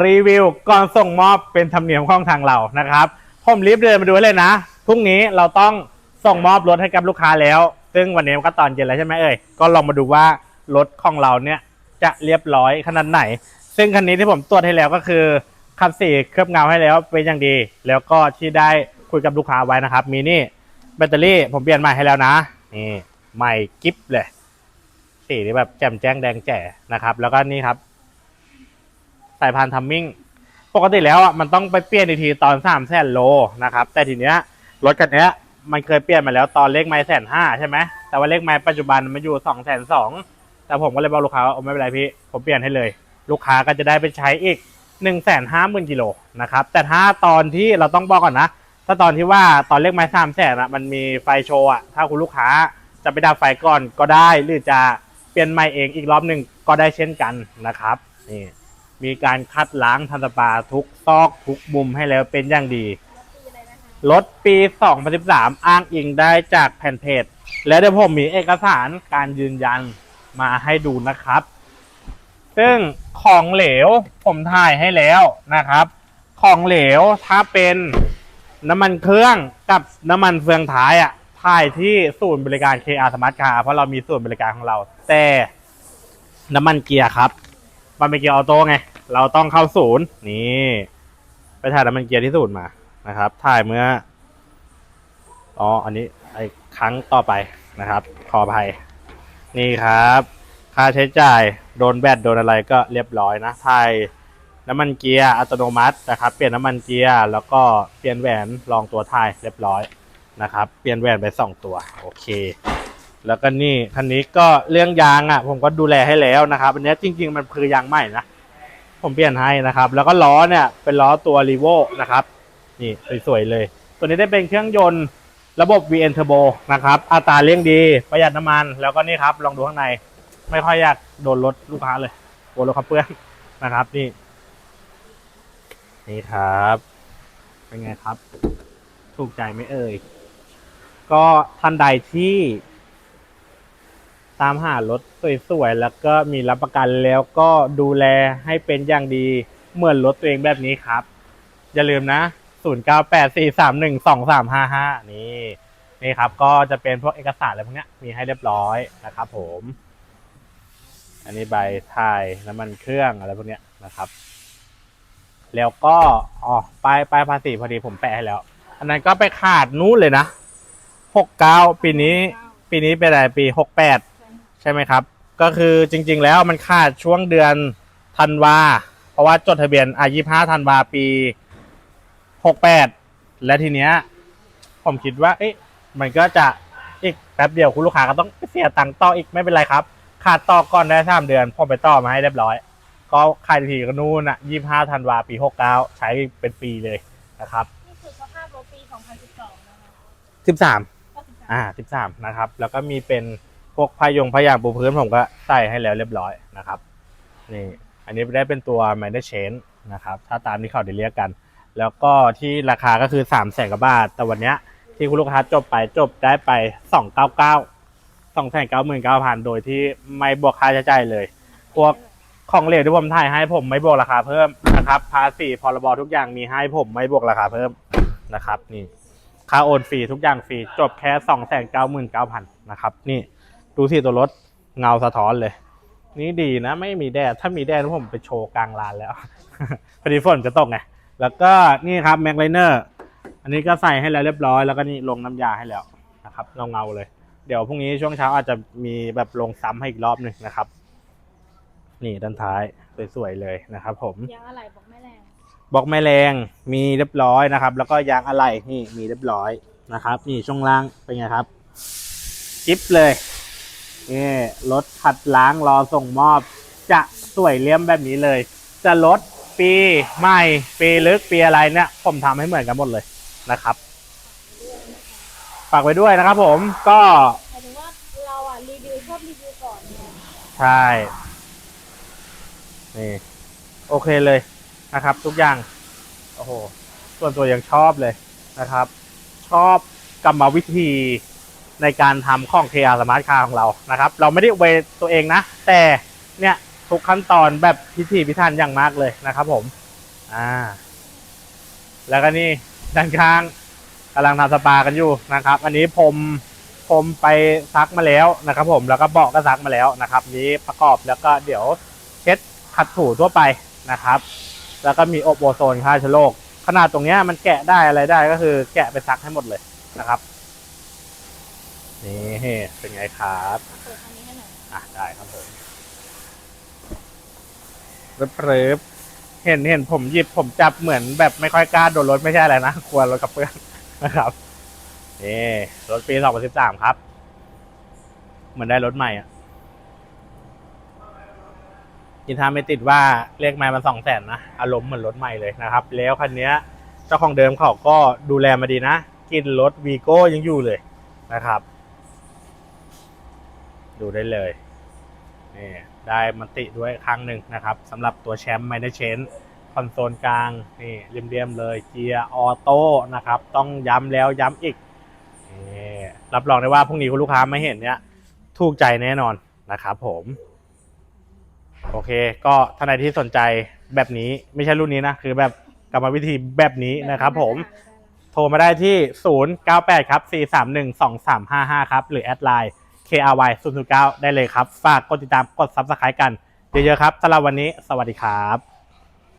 รีวิวก่อนส่งมอบเป็นธรรมเนียมของทางเรานะครับผมรีบเดินมาดูเลยนะพรุ่งนี้เราต้องส่งมอบรถให้กับลูกค้าแล้ว ซึ่งวันนี้ก็ตอนเย็นแล้วใช่ไหมเอ่ยก็ลองมาดูว่ารถของเราเนี่ยจะเรียบร้อยขนาดไหน ซึ่งคันนี้ที่ผมตรวจให้แล้วก็คือคันสีเคลือบเงาให้แล้วเป็นอย่างดี แล้วก็ที่ได้คุยกับลูกค้าไว้นะครับ มีนี่แบตเตอรี่ผมเปลี่ยนใหม่ให้แล้วนะนี่ใหม่กิ๊บเลยสีนี่แบบแจ่มแจ้งแดงแจ๋นะครับ แล้วก็นี่ครับ สายพานทัมมิ่งปกติแล้วอะมันต้องไปเปลี่ยนอีกทีตอนสามแสนโลนะครับ แต่ทีเนี้ยรถคันเนี้ยมันเคยเปลี่ยนมาแล้วตอนเลขไม้แสนห้าใช่ไหมแต่ว่าเลขไม้ปัจจุบันมันอยู่สองแสนสองแต่ผมก็เลยบอกลูกค้าว่าโอ้ไม่เป็นไรพี่ผมเปลี่ยนให้เลย ลูกค้าก็จะได้ไปใช้อีกหนึ่งแสนห้าหมื่นกิโลนะครับแต่ถ้าตอนที่เราต้องบอกก่อนนะ ถ้าตอนที่ว่าตอนเลขไม้สามแสนอะมันมีไฟโชว์อะถ้าคุณลูกค้าจะไปดับไฟก่อนก็ได้หรือจะเปลี่ยนไม้เองอีกรอบหนึ่งก็ได้เช่นกันนะครับนี่ มีการคัดล้างทันตปาทุกซอกทุกมุมให้แล้วเป็นอย่างดี รถปี 2013 อ้างอิงได้จากแผ่นเพจ และเดี๋ยวผมมีเอกสารการยืนยันมาให้ดูนะครับ ซึ่งของเหลวผมถ่ายให้แล้วนะครับ ของเหลวถ้าเป็นน้ำมันเครื่องกับน้ำมันเฟืองท้ายอะถ่ายที่ศูนย์บริการ KR Smart Car เพราะเรามีศูนย์บริการของเรา แต่น้ำมันเกียร์ครับ มันเป็นเกียร์ออโต้ไง เราต้องเข้าศูนย์นี่ไปถ่ายน้ำมันเกียร์ที่ศูนย์มานะครับ ถ่ายเมื่ออ๋ออันนี้ไอ้ครั้งต่อไปนะครับขออภัยนี่ครับ ค่าใช้จ่ายโดนแบตโดนอะไรก็เรียบร้อยนะถ่ายน้ำมันเกียร์อัตโนมัตินะครับ เปลี่ยนน้ำมันเกียร์แล้วก็เปลี่ยนแหวนรองตัวถ่ายเรียบร้อยนะครับ เปลี่ยนแหวนไปสองตัวโอเค แล้วก็นี่คันนี้ก็เรื่องยางอะ ผมก็ดูแลให้แล้วนะครับอันนี้จริง ๆ มันคือยางใหม่นะ ผมเปลี่ยนให้นะครับ แล้วก็ล้อเนี่ยเป็นล้อตัวรีโวนะครับ นี่สวยๆเลย ตัวนี้ได้เป็นเครื่องยนต์ระบบ VN Turbo นะครับอัตราเร่งดีประหยัดน้ำมัน แล้วก็นี่ครับลองดูข้างใน ไม่ค่อยอยากโดนรถลูกค้าเลยโดนรถเขาเปื้อนนะครับ นี่ นี่ครับ เป็นไงครับ ถูกใจไหมเอ่ยก็ท่านใดที่ ตามหารถสวยๆ แล้วก็มีรับประกันแล้วก็ดูแลให้เป็นอย่างดีเหมือนรถตัวเองแบบนี้ครับ อย่าลืมนะ 0984312355 นี่นี่ครับ ก็จะเป็นพวกเอกสารอะไรพวกนี้มีให้เรียบร้อยนะครับผม อันนี้ใบถ่ายน้ำมันเครื่องอะไรพวกนี้นะครับ แล้วก็อ๋อป้ายป้ายภาษีพอดีผมแปะให้แล้ว อันนั้นก็ไปขาดนู้นเลยนะ69ปีนี้ ปีนี้เป็นอะไรปี68 ใช่ไหมครับ ก็คือจริง ๆ แล้วมันขาดช่วงเดือนธันวาเพราะว่าจดทะเบียนอายี่ห้าธันวาปี68และทีเนี้ยผมคิดว่า เอ๊ะมันก็จะอีกแป๊บเดียวคุณลูกค้าก็ต้องเสียตังค์ต่ออีกไม่เป็นไรครับขาดต่อก่อนได้สามเดือนผมไปต่อมาให้เรียบร้อย ก็ขายทีก็นู่นอะยี่ห้าธันวาปี69ใช้เป็นปีเลยนะครับนี่คือสภาพรถปี2012นะคะ13ก็13อ่าสิบสามนะครับ แล้วก็มีเป็น พวกพายงพายางปูพื้นผมก็ใส่ให้แล้วเรียบร้อยนะครับนี่อันนี้ได้เป็นตัว m a n a g e Chain นะครับ ถ้าตามที่เขาได้เรียกกัน แล้วก็ที่ราคาก็คือสามแสนกว่าบาท แต่วันเนี้ยที่คุณลูกค้าจบไปจบได้ไปสองเก้าเก้าสองแสนเก้าหมื่นเก้าพันโดยที่ไม่บวกค่าใช้จ่ายเลย พวกของเหลวที่ผมถ่ายให้ผมไม่บวกราคาเพิ่มนะครับ ภาษีพรบทุกอย่างมีให้ผมไม่บวกราคาเพิ่มนะครับ นี่ ค่าโอนฟรีทุกอย่างฟรีจบแค่สองแสนเก้าหมื่นเก้าพันนะครับ นี่ ดูสิตัวรถเงาสะท้อนเลย นี่ดีนะไม่มีแดด ถ้ามีแดดผมไปโชว์กลางลานแล้วพอดีฝนจะตกไง แล้วก็นี่ครับแม็กไลเนอร์อันนี้ก็ใส่ให้แล้วเรียบร้อยแล้วก็นี่ลงน้ำยาให้แล้วนะครับเงาเงาๆเลย เดี๋ยวพรุ่งนี้ช่วงเช้าอาจจะมีแบบลงซ้ำให้อีกรอบหนึ่งนะครับ นี่ด้านท้ายสวยๆเลยนะครับ ผมยางอะไรบอกไม่แรงบล็อกแม่แรงมีเรียบร้อยนะครับ แล้วก็ยางอะไหล่นี่มีเรียบร้อยนะครับ นี่ช่วงล่างเป็นไงครับจิ๊บเลย นี่รถขัดล้างรอส่งมอบ จะสวยเลี่ยมแบบนี้เลย จะรถปีใหม่ปีลึกปีอะไรเนี่ย ผมทำให้เหมือนกันหมดเลยนะครับฝากไว้ด้วยนะครับผมก็หมายถึงว่าเราอะรีวิวชอบรีวิวก่อนไงใช่นี่โอเคเลยนะครับ ทุกอย่างโอ้โหส่วนตัวยังชอบเลยนะครับ ชอบกรรมวิธี ในการทำของ KR Smart Car ของเรานะครับ เราไม่ได้เวตัวเองนะ แต่เนี่ยทุกขั้นตอนแบบพิถีพิถันอย่างมากเลยนะครับผม อ่า แล้วก็นี่ด้านข้างกำลังทำสปากันอยู่นะครับ อันนี้ผมผมไปซักมาแล้วนะครับ ผมแล้วก็เบาะก็ซักมาแล้วนะครับนี้ประกอบแล้วก็เดี๋ยวเช็ดขัดถูทั่วไปนะครับ แล้วก็มีอบโอโซนฆ่าเชื้อโรคขนาดตรงเนี้ยมันแกะได้อะไรได้ก็คือแกะไปซักให้หมดเลยนะครับ นี่เป็นไงครับเปิดอันนี้ให้หน่อยอะได้ครับผมรึบรึบเห็นเห็นผมหยิบผมจับเหมือนแบบไม่ค่อยกล้าโดนรถไม่ใช่อะไรนะกลัวรถกับเพื่อนนะครับนี่รถปี2013ครับ เหมือนได้รถใหม่อะยินทาไม่ติดว่าเลขไม้มันสองแสนนะอารมณ์เหมือนรถใหม่เลยนะครับ แล้วคันเนี้ยเจ้าของเดิมเขาก็ดูแลมาดีนะกินรถวีโก้ยังอยู่เลยนะครับ ดูได้เลยนี่ได้มันติด้วยครั้งหนึ่งนะครับสำหรับตัวแชมป์ไมเนเชนคอนโซลกลางนี่เรียมๆเลยเกียร์ออโต้นะครับ ต้องย้ำแล้วย้ำอีกนี่รับรองได้ว่าพรุ่งนี้คุณลูกค้าไม่เห็นเนี้ยถูกใจแน่นอนนะครับผมโอเค ก็ท่านใดที่สนใจแบบนี้ไม่ใช่รุ่นนี้นะ คือแบบกรรมวิธีแบบนี้นะครับผม โทรมาได้ที่ 098 ครับ 431 2355 ครับ หรือแอดไลน์ KRY 0 9ได้เลยครับ ฝากกดติดตามกด Subscribe กันเยอะๆครับสำหรับวันนี้สวัสดีครับ